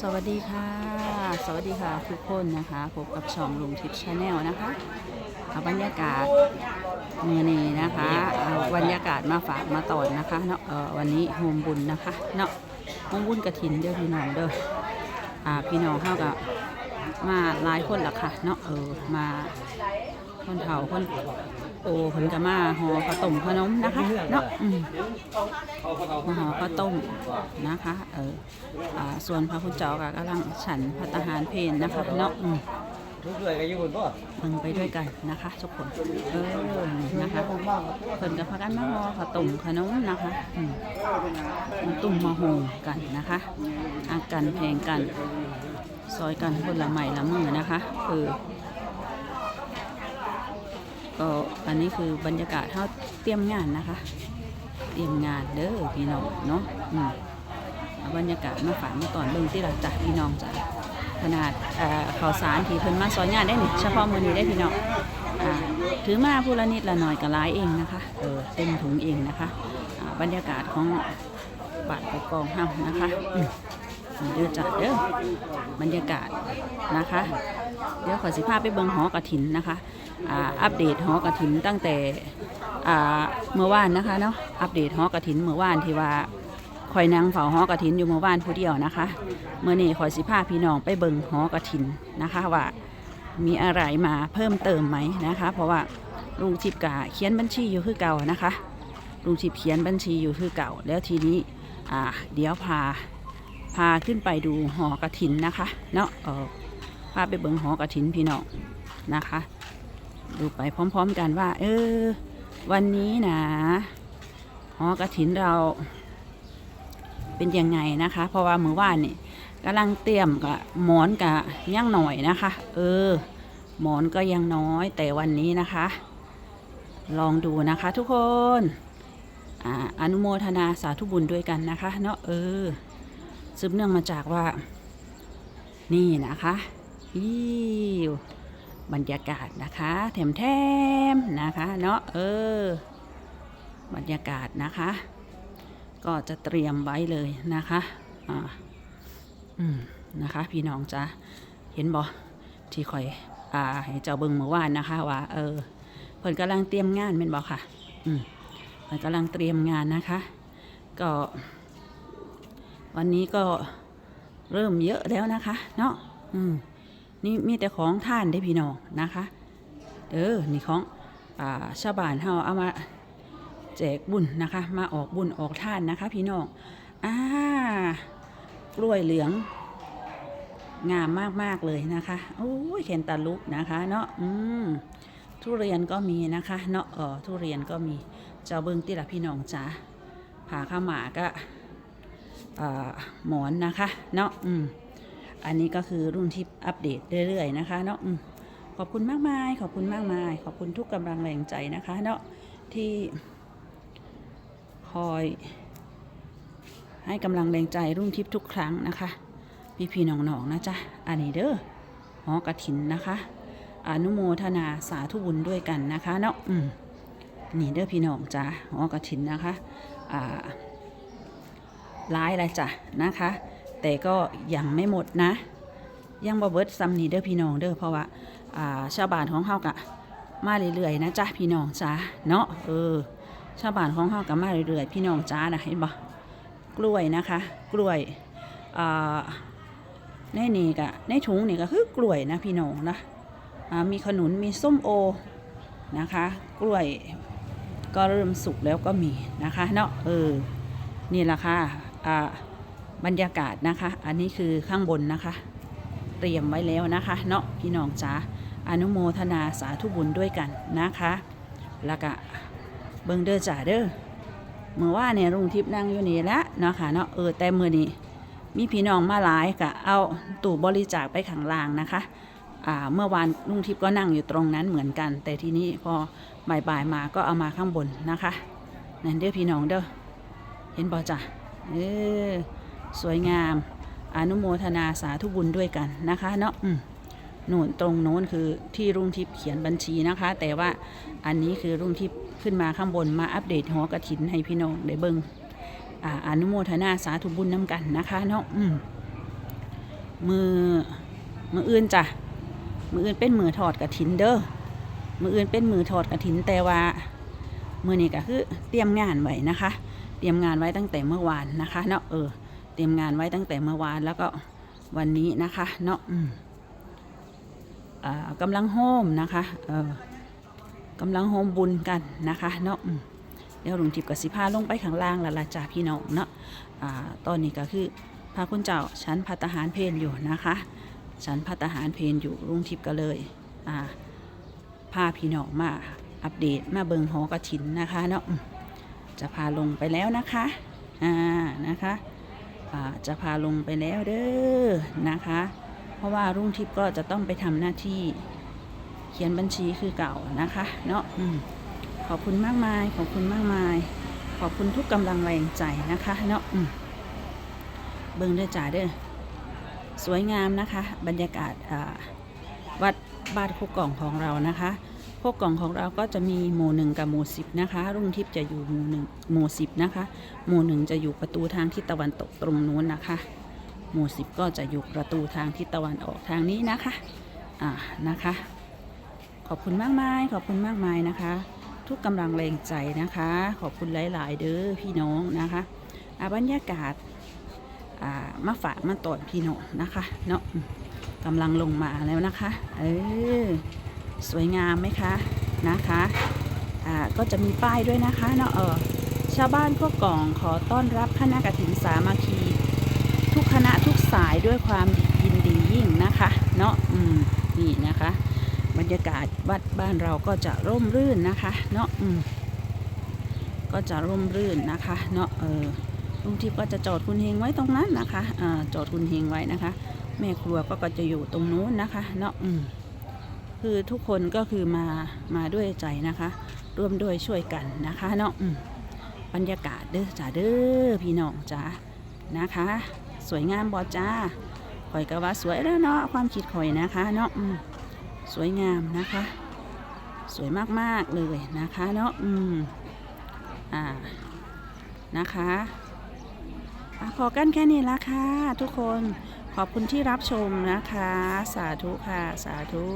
สวัสดีค่ะ สวัสดีค่ะทุกคนนะคะพบกับช่องลุงทิพย์ชาแนลนะคะเอาบรรยากาศเมื่อนี้นะคะเอาบรรยากาศมาฝากมาตอนนะคะเนาะเอ่อวันนี้โฮมบุญนะคะเนาะโฮมบุญกระถินเด้อพี่น้องเด้ออ่าพี่น้องเข้ากับมาหลายคนละค่ะเนาะเออมาคนเฒ่าคน โตคนก็มาห่อข้าวต้มขนมนะคะเนาะอืมมาห่อข้าวต้มนะคะเอออ่าส่วนพระคุณเจ้าก็กำลังฉันพัตตาหารเพลนะคะเนาะอืมทุกเลยก็อยู่บนบ่เบิ่งไปด้วยกันนะคะทุกคนเออนะคะเพิ่นกับพากันมาห่อข้าวต้มขนมนะคะอืมมาตุ่มมาห่อกันนะคะอากันแพงกัน ซอยกันคนละใหม่ละมือนะคะเออ ก็อันนี้คือบรรยากาศเท่าเตรียมงานนะคะ เตรียมงานเด้อพี่น้องเนาะอืมบรรยากาศมาฝากมาตอนเบิ่งที่หลักจากพี่น้องจ้ะขนาดข่าวสารที่เพิ่นมาซอยงานได้นี่เฉพาะมือนี้ได้พี่น้องอถือมาผู้ละนิดละหน่อยก็หลายเองนะคะเออเต็มถุงเองนะคะบรรยากาศของบาดกกองเฮานะคะเด้อจ้ะเด้อบรรยากาศนะคะ เดี๋ยวขอสิพาไปเบิงหอกระถินนะคะอ่าอัปเดตหอกระถินตั้งแต่อ่าเมื่อวานนะคะเนาะอัปเดตหอกระถินเมื่อวานที่ว่าคอยนางเฝ้าหอกระถินอยู่เมื่อวานผู้เดียวนะคะ เมื่อนี้คอสิพาพพี่น้องไปเบิงหอกระถินนะคะว่ามีอะไรมาเพิ่มเติมไหมนะคะ เพราะว่าลุงชิบกะเขียนบัญชีอยู่คือเก่านะคะลุงชิบเขียนบัญชีอยู่คือเก่า แล้วทีนี้อ่าเดี๋ยวพาพาขึ้นไปดูหอกระถินนะคะ เนาะ พาไปเบิงหอกระถินพี่น้องนะคะ ดูไปพร้อมๆกันว่า เออ วันนี้นะหอกระถินเราเป็นยังไงนะคะ เพราะว่าเมื่อวานนี่กำลังเตรียมกับหมอนกับย่างหน่อยนะคะ เออ หมอนก็ยังน้อยแต่วันนี้นะคะ ลองดูนะคะทุกคนอ่าอนุโมทนาสาธุบุญด้วยกันนะคะ เนาะเออสืบเนื่องมาจากว่า นี่นะคะ อิวบรรยากาศนะคะแถมแถมๆนะคะเนาะเออบรรยากาศนะคะ ก็จะเตรียมไว้เลยนะคะอ่าอืมนะคะ พี่น้องจ้ะเห็นบ่ที่คอยอ่าให้เจ้าเบิงเมื่อวานนะคะว่าเออเพิ่นกำลังเตรียมงานเป็นบ่ค่ะ อืมเพิ่นกำลังเตรียมงานนะคะ ก็ วันนี้ก็เริ่มเยอะแล้วนะคะ เนาะอืม นี่มีแต่ของท่านได้พี่น้องนะคะเออนี่ของอ่าชาวบ้านเฮาเอามาแจกบุญนะคะ มาออกบุญออกท่านนะคะ พี่น้องอ่ากล้วยเหลืองงามมาก ๆ เลยนะคะโอ้ยเข็นตาลุกนะคะเนาะอืมทุเรียนก็มีนะคะเนาะเออทุเรียนก็มีเจ้าเบิงติละพี่น้องจ๋าผ่าข้าหมาก็อ่าหมอนนะคะ เนาะอืม อันนี้ก็คือรุ่นที่อัปเดตเรื่อยๆนะคะเนาะขอบคุณมากมายขอบคุณมากมาย ขอบคุณทุกกำลังแรงใจนะคะเนาะที่คอยให้กำลังแรงใจรุ่นทิพย์ทุกครั้งนะคะ พี่พี่น้องๆนะจ๊ะอันนี้เด้อหอกระถินนะคะ อนุโมทนาสาธุบุญด้วยกันนะคะเนาะอืมนี่เด้อพี่น้องจ้ะหอกระถินนะคะ อ่าร้ายอะไรจ้ะนะคะ แต่ก็ยังไม่หมดนะ ยังบ่เบิดซ้ำนี่เด้อพี่น้องเด้อเพราะว่าอ่าชาวบ้านของเฮากะมาเรื่อยๆนะจ้ะพี่น้องจ้าเนาะเออชาวบ้านของเฮากะมาเรื่อยๆพี่น้องจ้านะเห็นบ่กล้วยนะคะ กล้วยอ่าในนี่กะในถุงนี่ก็คือกล้วยนะพี่น้องนะอ่ามีขนุนมีส้มโอนะคะ กล้วยก็เริ่มสุกแล้วก็มีนะคะเนาะเออนี่แหละค่ะอ่า บรรยากาศนะคะ อันนี้คือข้างบนนะคะ เตรียมไว้แล้วนะคะ เนาะพี่น้องจ๋าอนุโมทนาสาธุบุญด้วยกันนะคะแล้วก็เบิงเด้อจ่าเด้อเมื่อว่าเนี่ยรุ่งทิพย์นั่งอยู่นี่แล้วเนาะค่ะเนาะเออแต่มือนี้มีพี่น้องมาหลายก็เอาตู้บริจาคไปข้างล่างนะคะอ่าเมื่อวานลุงทิพย์ก็นั่งอยู่ตรงนั้นเหมือนกัน แต่ทีนี้พอบ่ายๆมาก็เอามาข้างบนนะคะนั่นเด้อพี่น้องเด้อเห็นบอจ้ะเออ สวยงาม อนุโมทนาสาธุบุญด้วยกันนะคะเนาะอืมโน่นตรงโน้นคือที่รุ่งทิพย์เขียนบัญชีนะคะ แต่ว่าอันนี้คือรุ่งทิพย์ขึ้นมาข้างบนมาอัปเดตหัวกระถินให้พี่น้องได้เบิงอ่าอนุโมทนาสาธุบุญน้ำกันนะคะเนาะมมือมืออื่นจ้ะมืออื่นเป็นมือถอดกระถินเด้อมืออื่นเป็นมือถอดกระถินแต่ว่ามือนี้ก็คือเตรียมงานไว้นะคะ เตรียมงานไว้ตั้งแต่เมื่อวานนะคะเนาะเออ ตรียมงานไว้ตั้งแต่เมื่อวานแล้วก็วันนี้นะคะเนาะกำลังโฮมนะคะเออกำลังโฮมบุญกันนะคะเนาะเดี๋ยวหลวงทิพย์กับสิพาลงไปข้างล่างล้วล่ะจ้าพี่น้องเนาะตอนนี้ก็คือพระคุณเจ้าชั้นพัตหารเพนอยู่นะคะชั้นพัตหารเพนอยู่ลุงทิพย์ก็เลยพาพี่น้องมาอัปเดตมาเบิงหอกระถินนะคะเนาะจะพาลงไปแล้วนะคะอ่านะคะ จะพาลงไปแล้วเด้อนะคะ เพราะว่ารุ่งทิพย์ก็จะต้องไปทำหน้าที่เขียนบัญชีคือเก่านะคะเนาะอขอบคุณมากมายขอบคุณมากมาย ขอบคุณทุกกำลังแรงใจนะคะเนาะเบิ่งเด้อจ่าเด้อสวยงามนะคะ บรรยากาศวัดบ้านคุกกล่องของเรานะคะ พวกกล่องของเราก็จะมีหมู่หนึ่งกับหมู่สิบนะคะ รุ่งทิพย์จะอยู่หมู่หนึ่งหมู่สิบนะคะ หมู่หนึ่งจะอยู่ประตูทางทิศตะวันตกตรงนู้นนะคะ หมู่สิบก็จะอยู่ประตูทางทิศตะวันออกทางนี้นะคะ อ่า นะคะ ขอบคุณมากมายขอบคุณมากมายนะคะ ทุกกำลังแรงใจนะคะ ขอบคุณหลาย ๆ เด้อพี่น้องนะคะอ่าบรรยากาศอ่ามาฝากมาตอนพี่น้องนะคะ เนาะกำลังลงมาแล้วนะคะ เออ สวยงามไหมคะนะคะอ่าก็จะมีป้ายด้วยนะคะเนาะเออชาวบ้านพวกกล่องขอต้อนรับคณะกฐินสามัคคี ทุกคณะทุกสายด้วยความยินดียิ่งนะคะเนาะอืมนี่นะคะ บรรยากาศวัดบ้านเราก็จะร่มรื่นนะคะเนาะอืมก็จะร่มรื่นนะคะเนาะเออลุงทิพย์ก็จะจอดคุณเฮงไว้ตรงนั้นนะคะอ่าจอดคุณเฮงไว้นะคะ แม่ครัวก็ก็จะอยู่ตรงนู้นนะคะเนาะอืม คือทุกคนก็คือมามาด้วยใจนะคะ ร่วมด้วยช่วยกันนะคะเนาะอืมบรรยากาศเด้อจ้าเด้อพี่น้องจ้านะคะ สวยงามบอจ้าข่อยก็ว่าสวยแล้วเนาะความคิดข่อยนะคะเนาะอืมสวยงามนะคะ สวยมากๆเลยนะคะเนาะอืมอ่านะคะอขอกันแค่นี้ละค่ะทุกคน ขอบคุณที่รับชมนะคะ สาธุค่ะ สาธุ